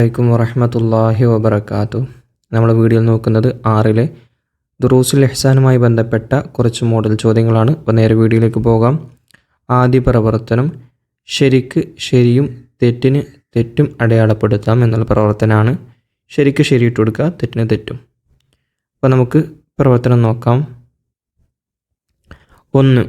വലൈക്കും വറഹമത്തല്ലാഹി വബർക്കാത്തു നമ്മൾ വീഡിയോയിൽ നോക്കുന്നത് ആറിലെ ദുറൂസുൽ എഹ്സാനുമായി ബന്ധപ്പെട്ട കുറച്ച് മോഡൽ ചോദ്യങ്ങളാണ്. അപ്പോൾ നേരെ വീഡിയോയിലേക്ക് പോകാം. ആദ്യ പ്രവർത്തനം ശരിക്ക് ശരിയും തെറ്റിന് തെറ്റും അടയാളപ്പെടുത്താം എന്നുള്ള പ്രവർത്തനമാണ് ശരിക്ക് ശരിയിട്ട് കൊടുക്കുക തെറ്റിന് തെറ്റും. അപ്പോൾ നമുക്ക് പ്രവർത്തനം നോക്കാം. ഒന്ന്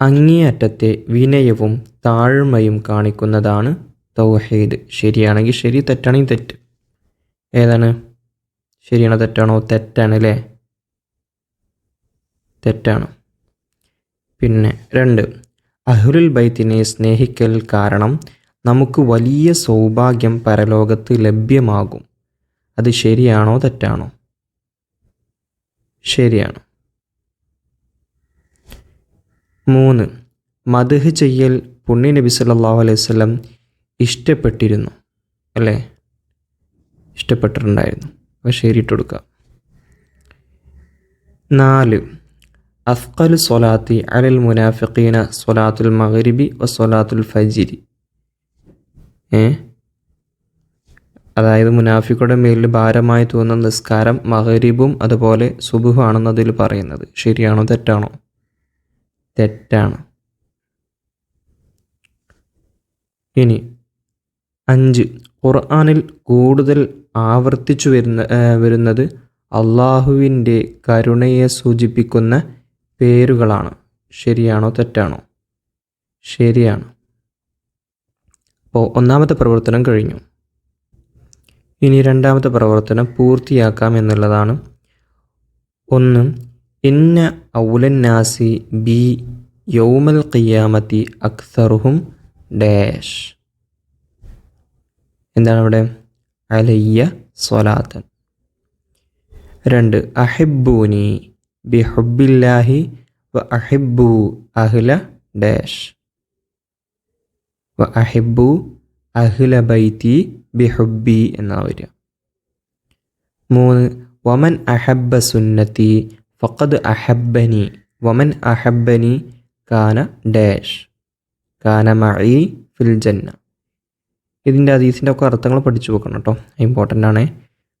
അങ്ങേയറ്റത്തെ വിനയവും താഴ്മയും കാണിക്കുന്നതാണ് തൗഹീദ്. ശരിയാണെങ്കിൽ ശരി തെറ്റാണെങ്കിൽ തെറ്റ്. ഏതാണ്? ശരിയാണോ തെറ്റാണോ? തെറ്റാണ് അല്ലേ? തെറ്റാണ്. പിന്നെ രണ്ട് അഹുലുൽ ബൈത്തിനെ സ്നേഹിക്കൽ കാരണം നമുക്ക് വലിയ സൗഭാഗ്യം പരലോകത്ത് ലഭ്യമാകും. അത് ശരിയാണോ തെറ്റാണോ? ശരിയാണ്. മൂന്ന് മദ്ഹ് ചെയ്യൽ പുണ്യ നബി സല്ലല്ലാഹു അലൈഹി ഇഷ്ടപ്പെട്ടിരുന്നു അല്ലേ? ഇഷ്ടപ്പെട്ടിട്ടുണ്ടായിരുന്നു. അപ്പോൾ ശരിയിട്ട് കൊടുക്കുക നാല് അഫ്കൽ സൊലാത്തി അലൽ മുനാഫിഖീന സൊലാത്തുൽ മഗ്രിബി വ സൊലാത്തുൽ ഫജിരി. ഏ? അതായത് മുനാഫിക്കുടെ മേലിൽ ഭാരമായി തോന്നുന്ന നിസ്കാരം മഹരിബും അതുപോലെ സുബുഹാണെന്ന് അതിൽ പറയുന്നത്. ശരിയാണോ തെറ്റാണോ? തെറ്റാണ്. ഇനി അഞ്ച്. ഖുർആനിൽ കൂടുതൽ ആവർത്തിച്ചു വരുന്ന വരുന്നത് അള്ളാഹുവിന്റെ കരുണയെ സൂചിപ്പിക്കുന്ന പേരുകളാണ്. ശരിയാണോ തെറ്റാണോ? ശരിയാണ്. അപ്പോൾ ഒന്നാമത്തെ പ്രവർത്തനം കഴിഞ്ഞു. ഇനി രണ്ടാമത്തെ പ്രവർത്തനം പൂർത്തിയാക്കാം എന്നുള്ളതാണ്. ഒന്ന് ഇന്ന ഔലന്നാസി ബി യൗമൽ ഖിയാമത്തി അക്സറുഹും ഡാഷ്. എന്താണ് അവിടെ? അലയ്യ സ്വലാത്തൻ. രണ്ട് അഹിബൂനി ബി ഹുബില്ലാഹി വ അഹിബു അഹ്ല ഡാഷ്. വ അഹിബു അഹ്ല ബൈത്തി ബി ഹുബി എന്നാണ് വരിക. മൂന്ന് വമൻ അഹബ്ബ സുന്നത്തി ഫഖദ് അഹബ്ബനി വമൻ അഹബ്ബനി കാന ഡാഷ്. കാന മഈ ഫിൽ ജന്ന. ഇതിന്റെ അതീസിന്റെ ഒക്കെ അർത്ഥങ്ങൾ പഠിച്ചു വെക്കണം കേട്ടോ. ഇമ്പോർട്ടന്റ് ആണ്.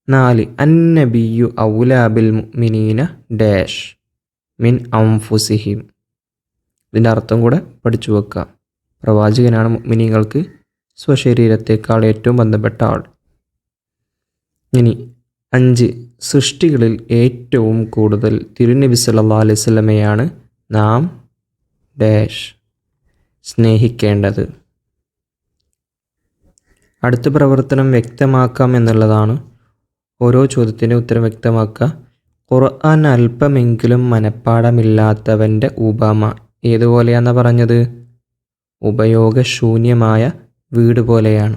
നാല് അന്നബിയു ഔലാബിൽ മിനീന ഡാഷ് മിൻ അംഫുസിഹിം. ഇതിന്റെ അർത്ഥം കൂടെ പഠിച്ചു വെക്കുക. പ്രവാചകനാണ് മിനിങ്ങൾക്ക് സ്വശരീരത്തേക്കാൾ ഏറ്റവും ബന്ധപ്പെട്ട ആൾ. ഇനി അഞ്ച് സൃഷ്ടികളിൽ ഏറ്റവും കൂടുതൽ തിരുനബി സല്ലാ അലൈഹി സ്വലമയാണ് നാം ഡാഷ് സ്നേഹിക്കേണ്ടത്. അടുത്ത പ്രവർത്തനം വ്യക്തമാക്കാം എന്നുള്ളതാണ് ഓരോ ചോദ്യത്തിന്റെ ഉത്തരം വ്യക്തമാക്കുക. ഖുർആൻ അല്പമെങ്കിലും മനഃപ്പാടമില്ലാത്തവന്റെ ഉപമ ഏതുപോലെയാണെന്ന് പറഞ്ഞത്? ഉപയോഗശൂന്യമായ വീട് പോലെയാണ്.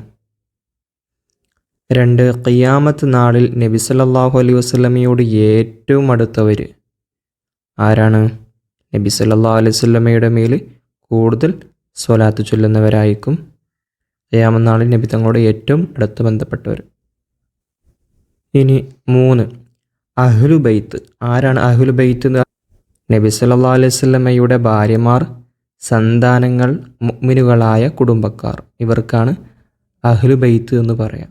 രണ്ട് ഖിയാമത്ത് നാളിൽ നബി സല്ലല്ലാഹു അലൈഹി വസല്ലമയോട് ഏറ്റവും അടുത്തവർ ആരാണ്? നബി സല്ലല്ലാഹു അലൈഹി വസല്ലമയുടെ മേൽ കൂടുതൽ സ്വലാത്ത് ചൊല്ലുന്നവരായിരിക്കും. ഖിയാമത്ത് നാളിൽ നബി തങ്ങളോട് ഏറ്റവും അടുത്ത് ബന്ധപ്പെട്ടവർ. ഇനി മൂന്ന് അഹ്ലു ബൈത്ത്. ആരാണ് അഹ്ലു ബൈത്ത് നബി സല്ലാ അലൈഹി വസല്ലമയുടെ ഭാര്യമാർ സന്താനങ്ങൾ മുഗ്മിനുകളായ കുടുംബക്കാർ. ഇവർക്കാണ് അഹ്ലു ബൈത്ത് എന്ന് പറയാം.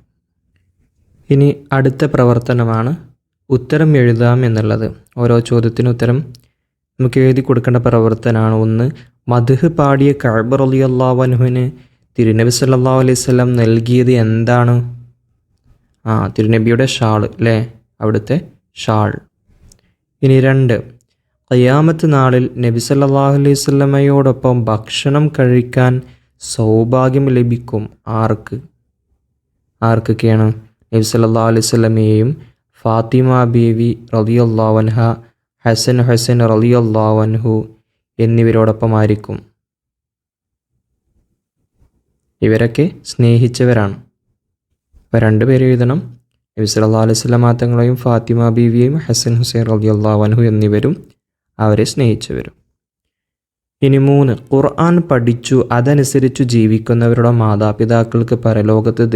ഇനി അടുത്ത പ്രവർത്തനമാണ് ഉത്തരം എഴുതാം എന്നുള്ളത്. ഓരോ ചോദ്യത്തിന് ഉത്തരം നമുക്ക് എഴുതി കൊടുക്കേണ്ട പ്രവർത്തനമാണ് ഒന്ന് മധുഹ് പാടിയ കഴബർ അലി അള്ളാഹ് അൻഹുവിന് തിരുനബി സല്ലാ അലൈഹി നൽകിയത് എന്താണ്? ആ തിരുനബിയുടെ ഷാൾ അല്ലേ അവിടുത്തെ ഷാൾ. ഇനി രണ്ട്. ഖിയാമത്ത് നാളിൽ നബി സല്ലാഹു അലൈഹി വസല്ലമയോടൊപ്പം ഭക്ഷണം കഴിക്കാൻ സൗഭാഗ്യം ലഭിക്കും ആർക്ക്? ആർക്കൊക്കെയാണ്? നബി സല്ലാ അലൈഹി വസല്ലമയെയും ഫാത്തിമ ബീവി അൻഹ ഹസൻ ഹസൻ റളിയല്ലാഹു അൻഹു എന്നിവരോടൊപ്പം ആയിരിക്കും ഇവരൊക്കെ സ്നേഹിച്ചവരാണ്. അപ്പോൾ രണ്ടുപേരും എഴുതണം. നബി സല്ലാ അലൈഹി വസല്ലം തങ്ങളെയും ഫാത്തിമ ബീവിയെയും ഹസൻ ഹുസൈൻ റളിയല്ലാഹു അൻഹു എന്നിവരും അവരെ സ്നേഹിച്ചവരും. ഇനി മൂന്ന് ഖുർആൻ പഠിച്ചു അതനുസരിച്ചു ജീവിക്കുന്നവരുടെ മാതാപിതാക്കൾക്ക് പരലോകത്ത്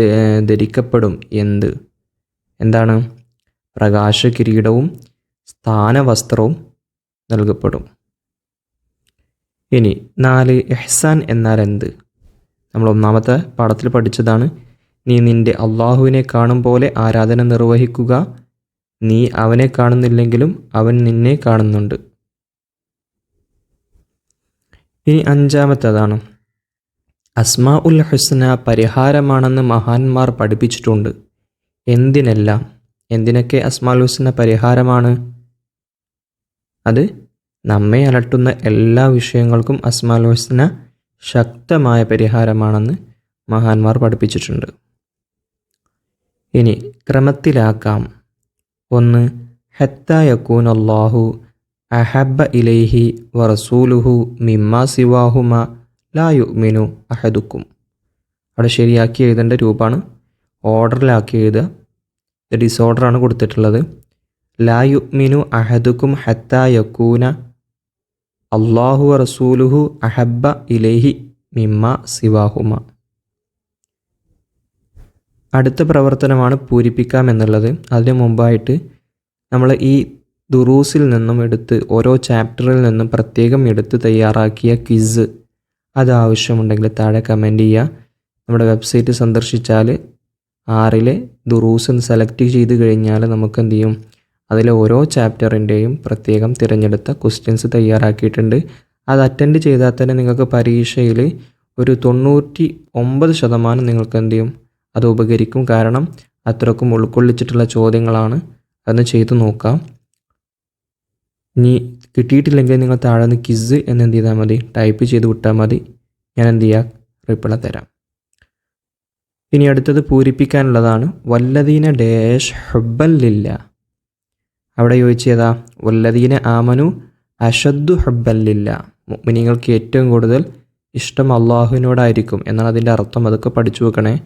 ധരിക്കപ്പെടും. എന്ത്? എന്താണ്? പ്രകാശ കിരീടവും സ്ഥാനവസ്ത്രവും നൽകപ്പെടും. ഇനി നാല് എഹ്സാൻ എന്നാൽ എന്ത്? നമ്മൾ ഒന്നാമത്തെ പാഠത്തിൽ പഠിച്ചതാണ് നീ നിന്റെ അള്ളാഹുവിനെ കാണും പോലെ ആരാധന നിർവഹിക്കുക. നീ അവനെ കാണുന്നില്ലെങ്കിലും അവൻ നിന്നെ കാണുന്നുണ്ട്. ഇനി അഞ്ചാമത്തേതാണ് അസ്മാ ഉൽ ഹുസ്ന പരിഹാരമാണെന്ന് മഹാന്മാർ പഠിപ്പിച്ചിട്ടുണ്ട്. എന്തിനെല്ലാം? എന്തിനൊക്കെ അസ്മ ഉൽ ഹുസ്ന പരിഹാരമാണ്? അത് നമ്മെ അലട്ടുന്ന എല്ലാ വിഷയങ്ങൾക്കും അസ്മാ ഉൽ ഹുസ്ന ശക്തമായ പരിഹാരമാണെന്ന് മഹാന്മാർ പഠിപ്പിച്ചിട്ടുണ്ട്. ഇനി ക്രമത്തിലാക്കാം. ഒന്ന് ഹത്തായക്കൂൻ അള്ളാഹു അഹബ ഇലൈഹി വറസൂലുഹു മിമ്മ സിവാഹുമ ലായു മിനു അഹദുക്കും. അവിടെ ശരിയാക്കി എഴുതേണ്ട രൂപമാണ് ഓർഡറിലാക്കി എഴുതുക. ഡിസോർഡറാണ് കൊടുത്തിട്ടുള്ളത്. ലായു മിനു അഹദുക്കും ഹത്തായക്കൂന അള്ളാഹു റസൂലുഹു അഹബ ഇലേഹി മിമ്മ സിവാഹുമ. അടുത്ത പ്രവർത്തനമാണ് പൂരിപ്പിക്കാം എന്നുള്ളത്. അതിനു മുമ്പായിട്ട് നമ്മൾ ഈ ദുറൂസിൽ നിന്നും എടുത്ത് ഓരോ ചാപ്റ്ററിൽ നിന്നും പ്രത്യേകം എടുത്ത് തയ്യാറാക്കിയ ക്വിസ് അത് ആവശ്യമുണ്ടെങ്കിൽ താഴെ കമന്റ് ചെയ്യുക നമ്മുടെ വെബ്സൈറ്റ് സന്ദർശിച്ചാൽ ആറിലെ ദുറൂസ് സെലക്ട് ചെയ്ത് കഴിഞ്ഞാൽ നമുക്ക് എന്ത് ചെയ്യും? അതിലെ ഓരോ ചാപ്റ്ററിന്റെയും പ്രത്യേകം തിരഞ്ഞെടുത്ത ക്വസ്റ്റ്യൻസ് തയ്യാറാക്കിയിട്ടുണ്ട്. അത് അറ്റൻഡ് ചെയ്താൽ തന്നെ നിങ്ങൾക്ക് പരീക്ഷയിൽ ഒരു തൊണ്ണൂറ്റി ഒമ്പത് ശതമാനം നിങ്ങൾക്ക് എന്ത് ചെയ്യും? അത് ഉപകരിക്കും. കാരണം അത്രക്കും ഉൾക്കൊള്ളിച്ചിട്ടുള്ള ചോദ്യങ്ങളാണ്. അതൊന്ന് ചെയ്തു നോക്കാം. ഇനി കിട്ടിയിട്ടില്ലെങ്കിൽ നിങ്ങൾ താഴെ നിന്ന് കിസ് എന്ന് എന്ത് ചെയ്താൽ മതി. ടൈപ്പ് ചെയ്ത് വിട്ടാൽ മതി. ഞാൻ എന്ത് ചെയ്യാം? റിപ്ലൈ തരാം. ഇനി അടുത്തത് പൂരിപ്പിക്കാനുള്ളതാണ്. വല്ലതീന ഡേഷ് ഹബ്ബല്ലില്ല അവിടെ ചോദിച്ചതാ വല്ലദീന ആമനു അഷദ്ദു ഹബ്ബല്ലില്ല മുഅ്മിനീങ്ങൾക്ക് ഏറ്റവും കൂടുതൽ ഇഷ്ടം അള്ളാഹുവിനോടായിരിക്കും എന്നാണ് അതിന്റെ അർത്ഥം. അതൊക്കെ പഠിച്ചു വെക്കണേ.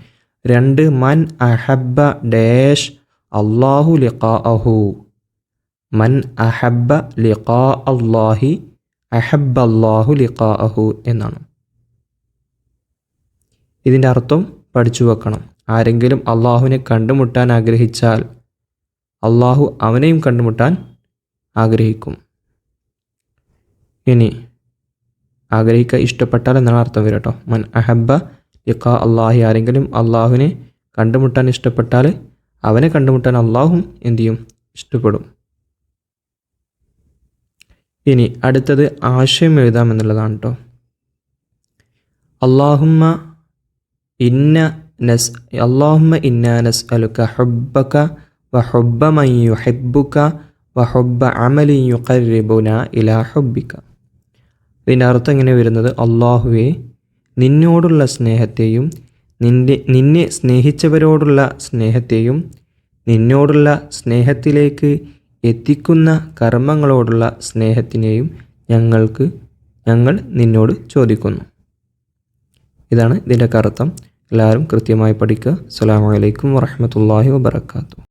രണ്ട് മൻ അഹബ്ബ ഡേഷ് അള്ളാഹു ലിഖാ അഹു മൻ അഹബ്ബ ലിഖാ അള്ളാഹി അഹബ്ബ അള്ളാഹു ലിഖാ അഹു എന്നാണ്. ഇതിന്റെ അർത്ഥം പഠിച്ചു വെക്കണം. ആരെങ്കിലും അള്ളാഹുവിനെ കണ്ടുമുട്ടാൻ ആഗ്രഹിച്ചാൽ അള്ളാഹു അവനെയും കണ്ടുമുട്ടാൻ ആഗ്രഹിക്കും. ഇനി ആഗ്രഹിക്കുക ഇഷ്ടപ്പെട്ടാൽ എന്നാണ് അർത്ഥം വരും കേട്ടോ. മൻ അഹബ്ബ ലിഖാ അള്ളാഹി ആരെങ്കിലും അള്ളാഹുവിനെ കണ്ടുമുട്ടാൻ ഇഷ്ടപ്പെട്ടാൽ അവനെ കണ്ടുമുട്ടാൻ അള്ളാഹും എന്തു ചെയ്യും? ഇഷ്ടപ്പെടും. ഇനി അടുത്തത് ആശയം എഴുതാം എന്നുള്ളതാണ് കേട്ടോ. അള്ളാഹുമ്മ ഇന്ന നസ് അള്ളാഹുമ്മ ഇന്ന നസ് അലുക്ക ഹുബ്ബക വഹുബ്ബ മൻ യുഹിബ്ബുക വഹുബ്ബ അമലി കരിബുന ഇലാ ഹുബിക്ക ഇതിന്റെ അർത്ഥം ഇങ്ങനെ വരുന്നത് അള്ളാഹുവെ നിന്നോടുള്ള സ്നേഹത്തെയും നിന്റെ നിന്നെ സ്നേഹിച്ചവരോടുള്ള സ്നേഹത്തെയും നിന്നോടുള്ള സ്നേഹത്തിലേക്ക് എത്തിക്കുന്ന കർമ്മങ്ങളോടുള്ള സ്നേഹത്തിനെയും ഞങ്ങൾക്ക് ഞങ്ങൾ നിന്നോട് ചോദിക്കുന്നു. ഇതാണ് ഇതിന്റെ അർത്ഥം. എല്ലാവരും കൃത്യമായി പഠിക്കുക. അസ്സാം വലൈക്കും വാഹമത്തല്ലാഹി വാബർക്കാത്തു